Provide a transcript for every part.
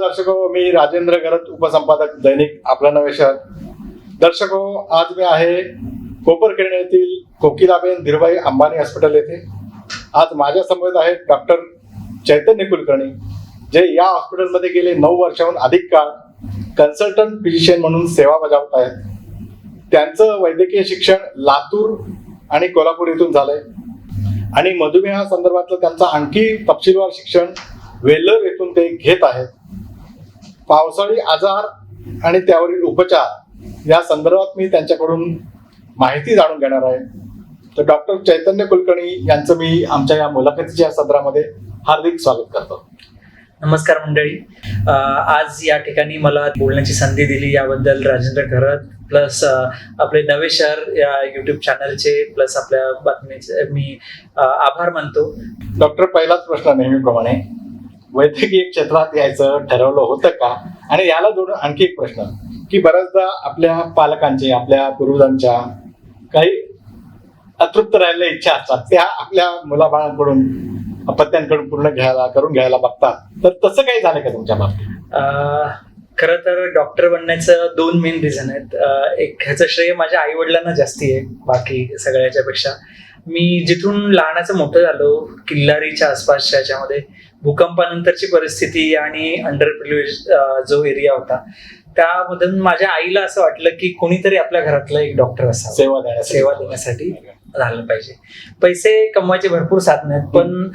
दर्शको मी राजेंद्र गरत उपसंपादक दैनिक आपला नवे शहर. दर्शको आज मी आहे कोपरखेडणे येथील कोकिलाबेन धीरबाई अंबानी हॉस्पिटल येथे. आज माझ्यासमोर आहेत डॉक्टर चैतन्य कुलकर्णी जे या हॉस्पिटलमध्ये गेले नऊ वर्षाहून अधिक काळ कन्सल्टंट फिजिशियन म्हणून सेवा बजावत आहेत. त्यांचं वैद्यकीय शिक्षण लातूर आणि कोल्हापूर येथून झालंय. आणि मधुमेहा संदर्भातलं त्यांचं आणखी तपशीलवार शिक्षण वेल्लर येथून ते घेत आहेत. पावसाळी आजार आणि त्यावरील उपचार या संदर्भात मी त्यांच्याकडून माहिती जाणून घेणार आहे. तर डॉक्टर चैतन्य कुलकर्णी यांचं मी आमच्या या मुलाखतीच्या सदरामध्ये हार्दिक स्वागत करतो. नमस्कार मंडळी. आज या ठिकाणी मला बोलण्याची संधी दिली याबद्दल राजेंद्र खरत प्लस आपले नवे शहर या युट्यूब चॅनलचे प्लस आपल्या बातमीचे मी आभार मानतो. डॉक्टर पहिलाच प्रश्न नेहमीप्रमाणे. वैद्यकीय क्षेत्रात यायचं ठरवलं होतं का? आणि याला जोडून आणखी एक प्रश्न. की बऱ्याचदा आपल्या पालकांचे आपल्या पूर्वजांच्या काही अतृप्त राहिलेल्या इच्छा असतात. त्या आपल्या मुलाबाळांकडून अपत्यांकडून पूर्ण घ्यायला करून घ्यायला बघतात. तर तसं काही झालं का तुमच्या बाबतीत? खरं तर डॉक्टर बनण्याचं दोन मेन रिझन आहेत. एक ह्याचं श्रेय माझ्या आई वडिलांना जास्ती आहे बाकी सगळ्याच्या पेक्षा मी जिथून लहानाचं मोठं झालो किल्लारीच्या आसपासच्या ह्याच्यामध्ये भूकंपानंतरची परिस्थिती आणि अंडर जो एरिया होता त्यामधून माझ्या आईला असं वाटलं की कोणीतरी आपल्या घरातलं एक डॉक्टर असावं. सेवा देण्यासाठी. सेवा देण्यासाठी झालं पाहिजे. पैसे कमवायचे भरपूर साधन आहेत पण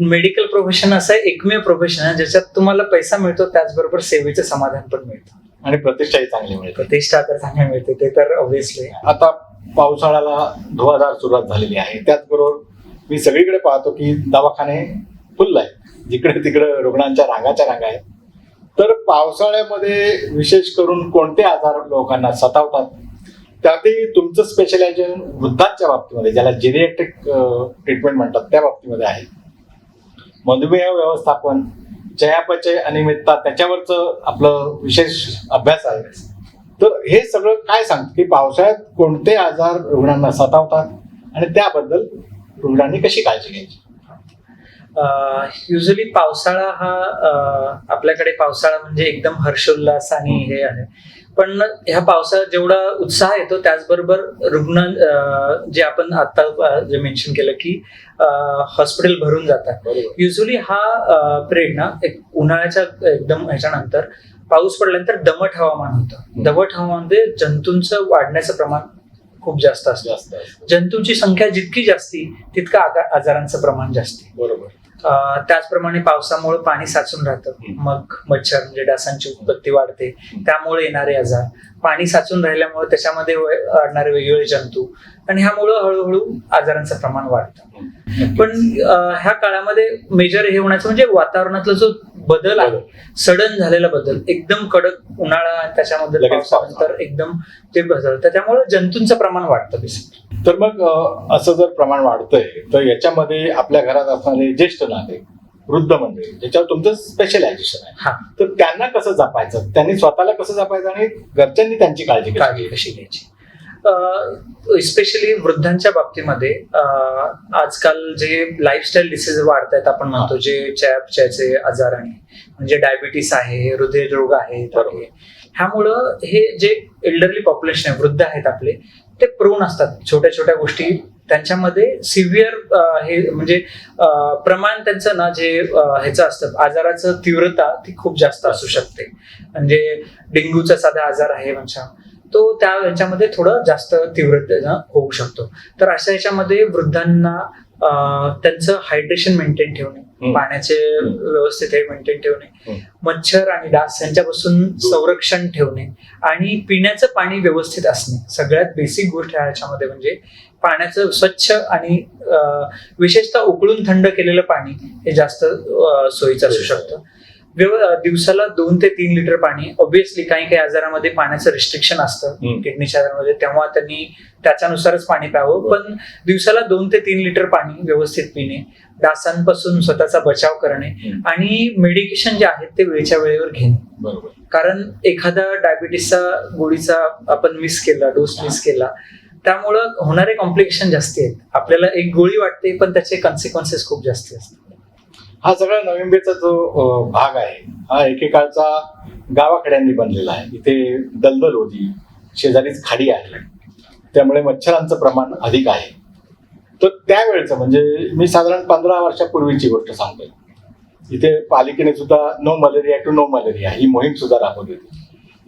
मेडिकल प्रोफेशन असं आहे एकमेव प्रोफेशन आहे ज्याच्यात तुम्हाला पैसा मिळतो त्याचबरोबर सेवेचं समाधान पण मिळतं. आणि प्रतिष्ठाही चांगली मिळते. प्रतिष्ठा तर चांगली मिळते ते तर ऑब्विसली आता पावसाळ्याला धुवाधार सुरुवात झालेली आहे. त्याचबरोबर मी सगळीकडे पाहतो की दवाखाने फुल आहेत. जिकडे तिकडे रुग्णांच्या रांगाच्या रांगा आहेत. तर पावसाळ्यामध्ये विशेष करून कोणते आजार लोकांना सतावतात? त्यातही तुमचं स्पेशलायझेशन वृद्धांच्या बाबतीमध्ये ज्याला जेरिएट्रिक ट्रीटमेंट म्हणतात त्या बाबतीमध्ये आहे. मधुमेह व्यवस्थापन चयापचय अनियमितता त्याच्यावरचं आपलं विशेष अभ्यास आहे. तर हे सगळं काय सांगतं? की पावसाळ्यात कोणते आजार रुग्णांना सतावतात? आणि त्याबद्दल रुग्णांनी कशी काळजी घ्यायची? युजली पावसाळा हा आपल्याकडे पावसाळा म्हणजे एकदम हर्षोल्लास आणि हे आहे. पण ह्या पावसाळ्यात जेवढा उत्साह येतो त्याचबरोबर रुग्ण जे आपण आता जे मेन्शन केलं की हॉस्पिटल भरून जातात. युजली हा पिरियड ना एक उन्हाळ्याच्या एकदम ह्याच्यानंतर पाऊस पडल्यानंतर दमट हवामान होतं. दमट हवामानमध्ये जंतूंचं वाढण्याचं प्रमाण खूप जास्त असतं. जंतूंची संख्या जितकी जास्ती तितकं आजारांचं प्रमाण जास्ती. बरोबर. त्याचप्रमाणे पावसामुळे पाणी साचून राहतं. मग मच्छर म्हणजे डासांची उत्पत्ती वाढते. त्यामुळे येणारे आजार. पाणी साचून राहिल्यामुळे त्याच्यामध्ये वाढणारे वेगवेगळे जंतू. आणि ह्यामुळं हळूहळू आजारांचं प्रमाण वाढतं. पण ह्या काळामध्ये मेजर हे होण्याचं म्हणजे वातावरणातला जो बदल आहे. सडन झालेला बदल. एकदम कडक उन्हाळा त्याच्यामध्ये पावसानंतर एकदम ते बदलतं त्यामुळे जंतूंचं प्रमाण वाढतं बेसिकली तर मग असं जर प्रमाण वाढतंय तर याच्यामध्ये आपल्या घरात असणारे ज्येष्ठ नागरिक वृद्ध मंडळी ज्याच्यावर तुमचं स्पेशलायझेशन आहे. हा. तर त्यांना कसं जपायचं? त्यांनी स्वतःला कसं जपायचं? आणि घरच्यांनी त्यांची काळजी काळजी कशी घ्यायची? स्पेशली वृद्धांच्या बाबतीमध्ये आजकाल जे लाईफस्टाईल डिसीज वाढत आहेत आपण म्हणतो जे चयापचयाचे आजार आणि म्हणजे डायबिटीस आहे हृदयरोग आहे. ह्यामुळं हे जे एल्डरली पॉप्युलेशन आहे वृद्ध आहेत आपले ते प्रोन असतात. छोट्या छोट्या गोष्टी. त्यांच्यामध्ये सिव्हिअर हे म्हणजे प्रमाण त्यांचं ना जे ह्याचं असतं आजाराचं तीव्रता ती खूप जास्त असू शकते. म्हणजे डेंग्यूचा साधा आजार आहे म्हणजे तो त्या ह्याच्यामध्ये थोडं जास्त तीव्रतेनं होऊ शकतो तर अशा ह्याच्यामध्ये वृद्धांना त्यांचं हायड्रेशन मेंटेन ठेवणे. पाण्याचे व्यवस्थित हे मेंटेन ठेवणे. मच्छर आणि डास यांच्यापासून संरक्षण ठेवणे आणि पिण्याचं पाणी व्यवस्थित असणे सगळ्यात बेसिक गोष्ट आहे ह्याच्यामध्ये म्हणजे पाण्याचं स्वच्छ आणि विशेषतः उकळून थंड केलेलं पाणी हे जास्त सोयीचं असू शकतं दिवसाला दोन ते तीन लिटर पाणी. ऑब्विसली काही काही आजारामध्ये पाण्याचं रिस्ट्रिक्शन असतं. किडनीच्या आजारामध्ये. तेव्हा त्यांनी त्याच्यानुसारच पाणी प्यावं. पण दिवसाला दोन ते तीन लिटर पाणी व्यवस्थित पिणे. डासांपासून स्वतःचा बचाव करणे. आणि मेडिकेशन जे आहेत ते वेळच्या वेळेवर घेणे. कारण एखादा डायबिटीसचा गोळीचा आपण मिस केला डोस मिस केला त्यामुळं होणारे कॉम्प्लिकेशन जास्ती आहेत. आपल्याला एक गोळी वाटते पण त्याचे कॉन्सिक्वेन्सेस खूप जास्ती असतात. हा सगळा नोव्हेंबरचा जो भाग आहे हा एकेकाळचा गावाखेड्यांनी बनलेला आहे. इथे दलदल होती शेजारीच खाडी आहे. त्यामुळे मच्छरांचं प्रमाण अधिक आहे. तर त्यावेळेचं म्हणजे मी साधारण पंधरा वर्षापूर्वीची गोष्ट सांगतोय. इथे पालिकेने सुद्धा no malaria to no malaria ही मोहीम सुद्धा राबवली होती.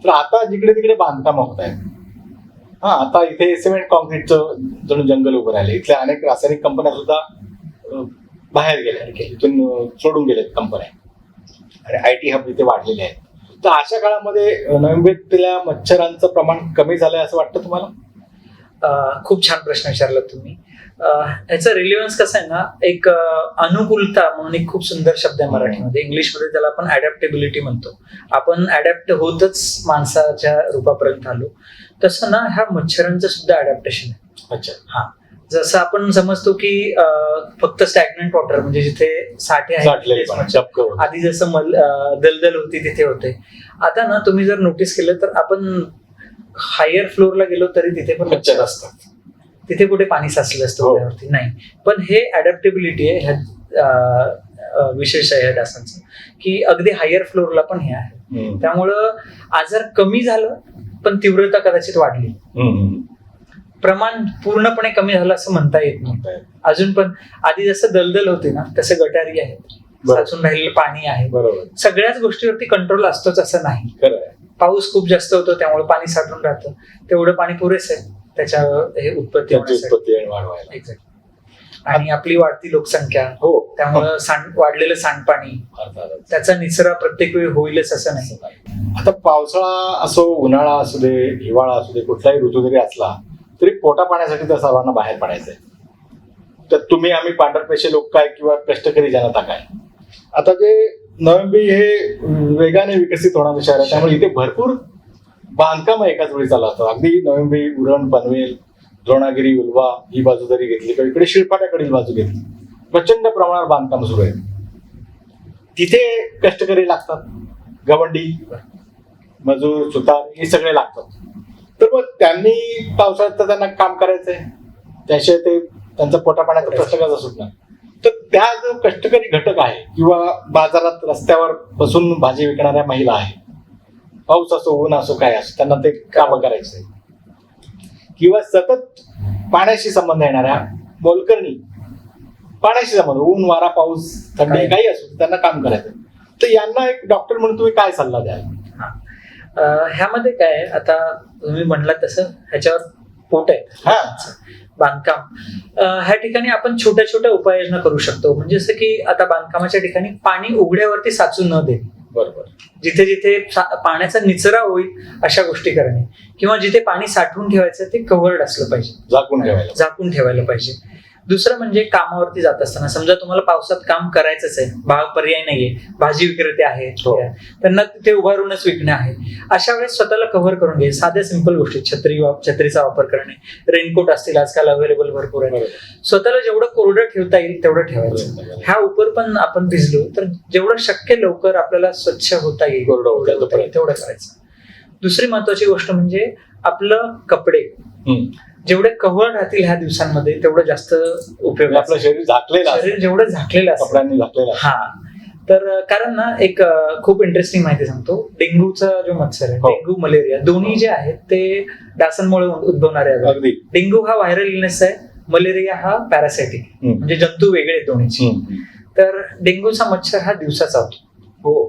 तर आता जिकडे तिकडे बांधकामं होत आहेत. हा आता इथे सिमेंट कॉन्क्रीटचं जणू जंगल उभं राहिले इथल्या अनेक रासायनिक कंपन्या सुद्धा बाहेर गेल्या इथून अं, सोडून गेल्यात कंपन्या. आणि आय टी हब इथे वाढलेले आहेत. तर अशा काळामध्ये नोव्हेंबरला मच्छरांचं प्रमाण कमी झालंय असं वाटतं तुम्हाला? खूप छान प्रश्न विचारला तुम्ही. अं, याचा रिलेव्हन्स कसं आहे ना एक अनुकूलता म्हणून एक खूप सुंदर शब्द आहे मराठीमध्ये. इंग्लिशमध्ये त्याला आपण अडॅप्टेबिलिटी म्हणतो. आपण अडॅप्ट होतच माणसाच्या रूपापर्यंत आलो. तसं ना ह्या मच्छरांचं सुद्धा अडॅप्टेशन आहे. अच्छा. जसं आपण समजतो की फक्त स्टॅग्नंट वॉटर म्हणजे जिथे साठे. डबकं होतं. आधी जसं मल दलदल होती तिथे होते आता ना तुम्ही जर नोटीस केलं तर आपण हायर फ्लोअरला गेलो तरी तिथे पण मच्छर असतात तिथे कुठे पाणी साचलं असतं हो. नाही पण हे अडॅप्टेबिलिटी आहे ह्या विशेष आहे ह्या डासांचं की अगदी हायर फ्लोअरला पण हे आहे. त्यामुळं आजार कमी झालं पण तीव्रता कदाचित वाढली. प्रमाण पूर्णपणे कमी झालं असं म्हणता येत नाही. अजून पण आधी जसं दलदल होते ना तसे गटारी आहेत. साचून राहिलेलं पाणी आहे. बरोबर. सगळ्याच गोष्टीवरती कंट्रोल असतोच असं नाही. पाऊस खूप जास्त होतो त्यामुळे पाणी साठून राहतं. तेवढं पाणी पुरेसं आहे. त्याच्या हे उत्पत्ती वाढवायला. आणि आपली वाढती लोकसंख्या हो. त्यामुळं सांड वाढलेलं सांडपाणी. त्याचा निचरा प्रत्येक वेळी होईलच असं नाही. आता पावसाळा असो उन्हाळा असू दे हिवाळा असू दे कुठलाही ऋतू जरी असला तरी पोटा पाण्यासाठी तर सर्वांना बाहेर पडायचंय. तर तुम्ही आम्ही पांढरपेशे लोक काय किंवा कष्टकरी जनता काय? आता जे नवी हे वेगाने विकसित होणारं शहर आहे त्यामुळे इथे भरपूर बांधकाम एकाच वेळी चालू असतात. अगदी नवी उरण पनवेल द्रोणागिरी उलवा ही बाजू जरी घेतली किंवा इकडे शिळपाट्याकडील बाजू घेतली प्रचंड प्रमाणावर बांधकाम सुरू आहे. तिथे कष्टकरी लागतात. गवंडी मजूर सुतार हे सगळे लागतात. तर मग त्यांनी पावसाळ्यात तर त्यांना काम करायचंय. त्याशिवाय ते त्यांचा पोटापाण्याचा प्रश्न कसा सुटणार? तर त्या जो कष्टकरी घटक आहे किंवा बाजारात रस्त्यावर बसून भाजी विकणाऱ्या महिला आहे पाऊस असो ऊन असो काय असो त्यांना ते काम करायचंय. किंवा सतत पाण्याशी संबंध येणाऱ्या मोलकरणी पाण्याशी संबंध ऊन वारा पाऊस थंडी? काही असो त्यांना काम करायचं तर यांना एक डॉक्टर म्हणून तुम्ही काय सल्ला द्याल? ह्यामध्ये काय आता तुम्ही म्हणलात तसं ह्याच्यावर पोट आहे. हा. बांधकाम. ह्या ठिकाणी आपण छोट्या छोट्या उपाययोजना करू शकतो. म्हणजे जसं की आता बांधकामाच्या ठिकाणी पाणी उघड्यावरती साचू न दे बरोबर. जिथे जिथे पाण्याचा निचरा होईल अशा गोष्टी करणे. किंवा जिथे पाणी साठवून ठेवायचं ते कव्हर्ड असलं पाहिजे. झाकून ठेवायला. झाकून ठेवायला पाहिजे. दुसरं म्हणजे कामावरती जात असताना समजा तुम्हाला पावसात काम करायचंच आहे भाग पर्याय नाहीये भाजी विक्रेते आहेत हो. त्यांना तिथे उभारूनच विकणे आहे अशा वेळेस स्वतःला कव्हर करून घे साध्या सिंपल गोष्टी छत्री छत्रीचा वापर करणे रेनकोट असतील आजकाल अवेलेबल भरपूर आहे. स्वतःला जेवढं कोरडं ठेवता येईल तेवढं ठेवायचं. ह्या उपर पण आपण भिजलो तर जेवढं शक्य लवकर आपल्याला स्वच्छ होता येईल कोरडं तेवढं करायचं दुसरी महत्वाची गोष्ट म्हणजे आपलं कपडे. जेवढे कव्हर राहतील ह्या दिवसांमध्ये तेवढं जास्त उपयोग आपलं शरीर झाकलेलं. शरीर जेवढं झाकलेलं कपड्यांनी झाकलेलं. हा तर कारण ना एक खूप इंटरेस्टिंग माहिती सांगतो डेंग्यूचा जो मच्छर आहे हो. डेंग्यू मलेरिया दोन्ही जे आहेत ते डासांमुळे उद्भवणारे आहेत अगदी डेंग्यू हा व्हायरल इलनेस आहे मलेरिया हा पॅरासायटिक. म्हणजे जंतू वेगळे दोन्हीचे. तर डेंग्यूचा मच्छर हा दिवसाचा होतो हो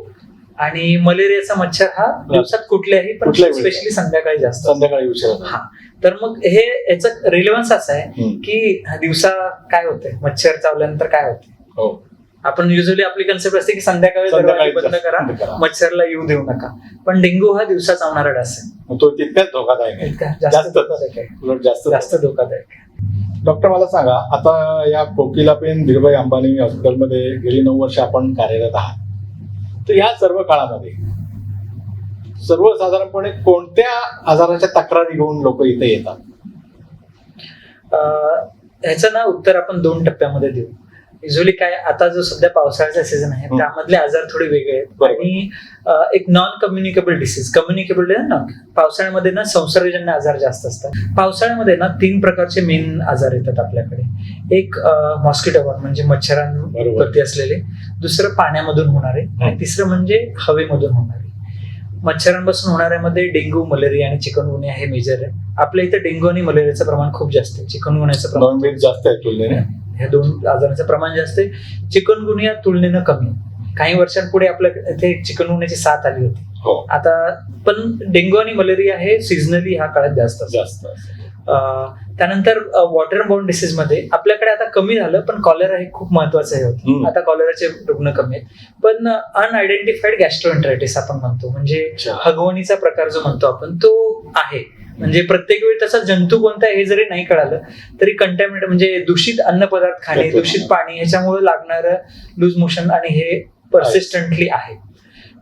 आणि मलेरियाचा मच्छर हा दिवसात कुठल्याही पण. स्पेशली संध्याकाळी जास्त. संध्याकाळी हा. तर मग हे याचं रिलेव्हन्स असं आहे. की दिवसा काय होते मच्छर चावल्यानंतर काय होते हो. आपण युजली आपली कन्सेप्ट असते की संध्याकाळी बंद करा. मच्छरला येऊ देऊ नका. पण डेंग्यू हा दिवसा चावणारा डास आहे. मग तो तितकाच धोकादायक जास्त जास्त. धोकादायक आहे. उलट जास्त जास्त धोकादायक आहे. डॉक्टर मला सांगा आता या कोकिलाबेन धीरभाई अंबानी हॉस्पिटलमध्ये गेली नऊ वर्ष आपण कार्यरत आहात. तर या सर्व काळामध्ये सर्वसाधारणपणे कोणत्या आजाराच्या तक्रारी घेऊन लोक इथे येतात? अं, ह्याचं ना उत्तर आपण दोन टप्प्यामध्ये देऊ. युजली काय आता जो सध्या पावसाळ्याचा सीझन आहे. त्यामधले आजार थोडे वेगळे आहेत. आणि एक नॉन कम्युनिकेबल डिसीज कम्युनिकेबल ना पावसाळ्यामध्ये ना संसर्गजन्य आजार जास्त असतात. पावसाळ्यामध्ये ना तीन प्रकारचे मेन आजार येतात आपल्याकडे. एक मॉस्किटो म्हणजे मच्छरांवरती असलेले. दुसरं पाण्यामधून होणारे. आणि. तिसरं म्हणजे हवेमधून होणारे. मच्छरांपासून होणाऱ्यामध्ये डेंग्यू मलेरिया आणि चिकनगुनिया हे मेजर आहे. आपल्या इथं डेंग्यू आणि मलेरियाचं प्रमाण खूप जास्त आहे. चिकनगुन्याचं प्रमाण जास्त आहे ह्या दोन आजारांचं प्रमाण जास्त आहे. चिकनगुनिया तुलनेनं कमी. काही वर्षांपुढे आपल्या इथे चिकनगुन्याची साथ आली होती. हो. आता पण डेंग्यू आणि मलेरिया हे सीझनली ह्या काळात जास्त असतात. जास्त अं, त्यानंतर वॉटर बाउंड डिसीजमध्ये आपल्याकडे आता कमी झालं पण कॉलेरा हे खूप महत्वाचं हे होतं हम्म. आता कॉलेराचे रुग्ण कमी आहेत. पण अनआयडेंटिफाईड गॅस्ट्रोएंटरायटिस आपण म्हणतो. म्हणजे अच्छा. हगवणीचा प्रकार जो म्हणतो आपण तो आहे. म्हणजे प्रत्येक वेळी तसा जंतू कोणता आहे हे जरी नाही कळालं तरी कंटॅमिनेट म्हणजे दूषित अन्न पदार्थ खाणे. दूषित पाणी ह्याच्यामुळे लागणारं लूज मोशन आणि हे परसिस्टंटली आहे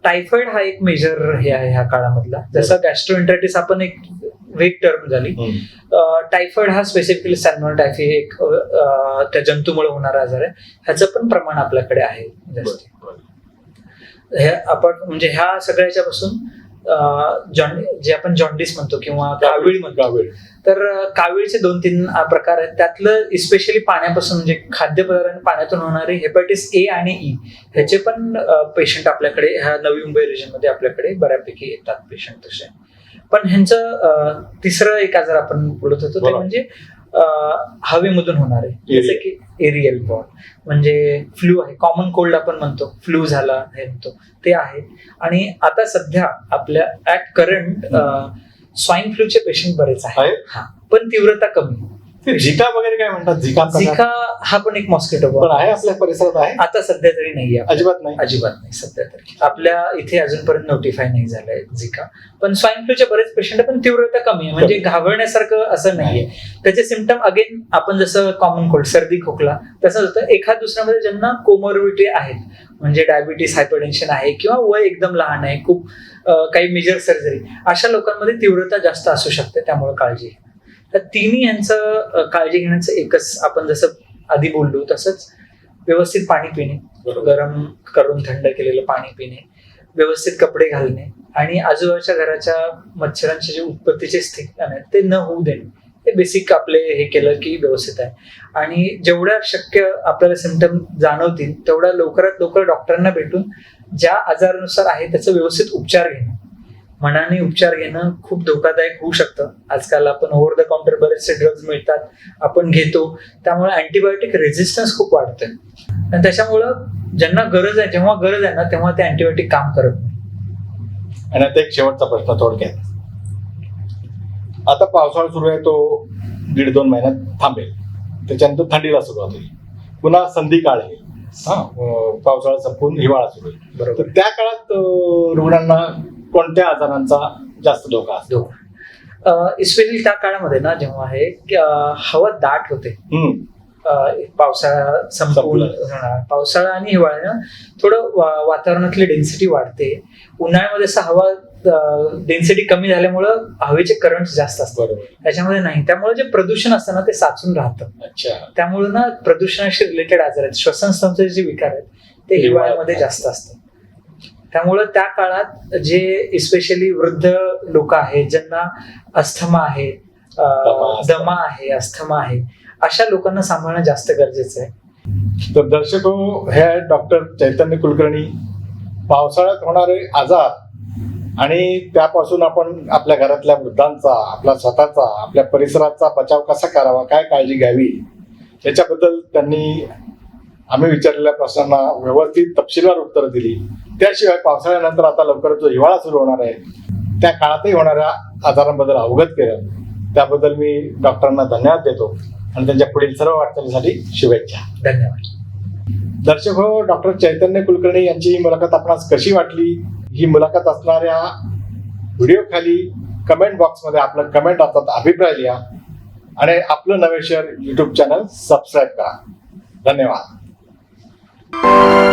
टायफॉइड हा एक मेजर हे आहे ह्या काळामधला जसं गॅस्ट्रोएंटरायटिस आपण एक वेग टर्म झाली. टायफॉइड हा स्पेसिफिकली सॅल्मोन टायफी हे एक त्या जंतूमुळे होणारा आजार आहे ह्याचं पण प्रमाण आपल्याकडे आहे जास्त. हे आपण म्हणजे ह्या सगळ्याच्या पासून जे आपण जॉन्डिस म्हणतो किंवा कावीळ म्हणतो कावीळ. तर कावीळचे दोन तीन प्रकार आहेत त्यातलं स्पेशली पाण्यापासून म्हणजे खाद्यपदार्थ पाण्यातून होणारे हेपॅटिस ए आणि ई ह्याचे पण पेशंट आपल्याकडे ह्या नवी मुंबई रिजनमध्ये आपल्याकडे बऱ्यापैकी येतात पेशंट तसे पण ह्यांचं तिसरं एक आजार आपण बोलत होतो ते. म्हणजे हवेमधून होणारे जसे Aerial. की एरियल बॉल म्हणजे फ्लू आहे. कॉमन कोल्ड आपण म्हणतो. फ्लू झाला हे म्हणतो. ते आहे. आणि आता सध्या आपल्या ऍट करंट स्वाईन फ्लूचे पेशंट बरेच आहे हा. पण तीव्रता कमी. ते झिका वगैरे काय म्हणतात? झिका प्रकार? झिका हा पण एक मॉस्किटो पण आहे आपल्या परिसरात आहे? आता सध्या तरी नाहीये आपल्या- अजिबात नाही? अजिबात नाही सध्या तरी. आपल्या इथे अजूनपर्यंत नोटिफाय नाही झालंय झिका. पण स्वाईन फ्लूचे बरेच पेशंट पण तीव्रता कमी आहे. म्हणजे घाबरण्यासारखं असं नाहीये त्याचे सिमटम अगेन आपण जसं कॉमन कोल्ड सर्दी खोकला तसंच होतं. एखाद दुसऱ्यामध्ये ज्यांना कोमॉर्बिटी आहेत म्हणजे डायबिटीस हायपरटेन्शन आहे किंवा वय एकदम लहान आहे खूप अं, काही मेजर सर्जरी अशा लोकांमध्ये तीव्रता जास्त असू शकते त्यामुळे काळजी घ्या. तर तिन्ही यांचं काळजी घेण्याचं एकच आपण जसं आधी बोललो तसंच व्यवस्थित पाणी पिणे. गरम करून थंड केलेलं पाणी पिणे व्यवस्थित कपडे घालणे आणि आजूबाजूच्या घराच्या मच्छरांचे जे उत्पत्तीचे ठिकाण आहेत ते न होऊ देणे. हे बेसिक आपले हे केलं की व्यवस्थित आहे. आणि जेवढ्या शक्य आपल्याला सिमटम जाणवतील तेवढ्या लवकरात लवकर डॉक्टरांना भेटून ज्या आजारानुसार आहे त्याचं व्यवस्थित उपचार घेणं. मनाने उपचार घेणं खूप धोकादायक होऊ शकतं. आजकाल आपण ओव्हर द काउंटर बरेचसे ड्रग्ज मिळतात आपण घेतो. त्यामुळे अँटीबायोटिक रेझिस्टन्स खूप वाढतंय. आणि त्याच्यामुळं ज्यांना गरज आहे जेव्हा गरज आहे ना तेव्हा ते अँटीबायोटिक काम करत नाही. आणि आता एक शेवटचा प्रश्न थोडक्यात. आता पावसाळा सुरू आहे तो दीड दोन महिन्यात थांबेल. त्याच्यानंतर थंडीला सुरुवात होईल. पुन्हा संधी काळ येईल. हा पावसाळा संपून हिवाळा सुरू होईल. बरोबर. तर त्या काळात रुग्णांना कोणत्या आजारांचा जास्त धोका असतो? धोका. स्पेशली त्या काळामध्ये ना जेव्हा अं, हवा दाट होते. पावसाळा संपलं. होणार. पावसाळा आणि हिवाळ्यानं थोडं वा- वातावरणातली डेन्सिटी वाढते. उन्हाळ्यामध्ये असं हवा डेन्सिटी कमी झाल्यामुळं हवेचे करंट जास्त असतात. त्याच्यामध्ये नाही. त्यामुळे जे प्रदूषण असतं ना ते साचून राहतं. अच्छा. त्यामुळे ना प्रदूषणाशी रिलेटेड आजार आहेत. श्वसनतंत्राचे जे विकार आहेत ते हिवाळ्यामध्ये जास्त असतात. त्यामुळं त्या काळात जे स्पेशली वृद्ध लोक आहेत ज्यांना अस्थमा आहे. दमा आहे अस्थमा आहे अशा लोकांना सांभाळणं जास्त गरजेचं आहे. तर दर्शको हे आहेत डॉक्टर चैतन्य कुलकर्णी. पावसाळ्यात होणारे आजार आणि त्यापासून आपण आपल्या घरातल्या वृद्धांचा आपला स्वतःचा आपल्या परिसराचा बचाव कसा करावा काय काळजी घ्यावी याच्याबद्दल त्यांनी आम्ही विचारलेल्या प्रश्नांना व्यवस्थित तपशीलवार उत्तरं दिली. त्याशिवाय पावसाळ्यानंतर आता लवकरच जो हिवाळा सुरू होणार आहे त्या काळातही होणाऱ्या आजारांबद्दल अवगत केलं. त्याबद्दल मी डॉक्टरांना धन्यवाद देतो आणि त्यांच्या पुढील सर्व वाटचालीसाठी शुभेच्छा. धन्यवाद. दर्शक हो डॉक्टर चैतन्य कुलकर्णी यांची ही मुलाखत आपणास कशी वाटली? ही मुलाखत असणाऱ्या व्हिडिओ खाली कमेंट बॉक्समध्ये आपलं कमेंट असतात अभिप्राय लिहा आणि आपलं नवेश्वर युट्यूब चॅनल सबस्क्राईब करा. धन्यवाद.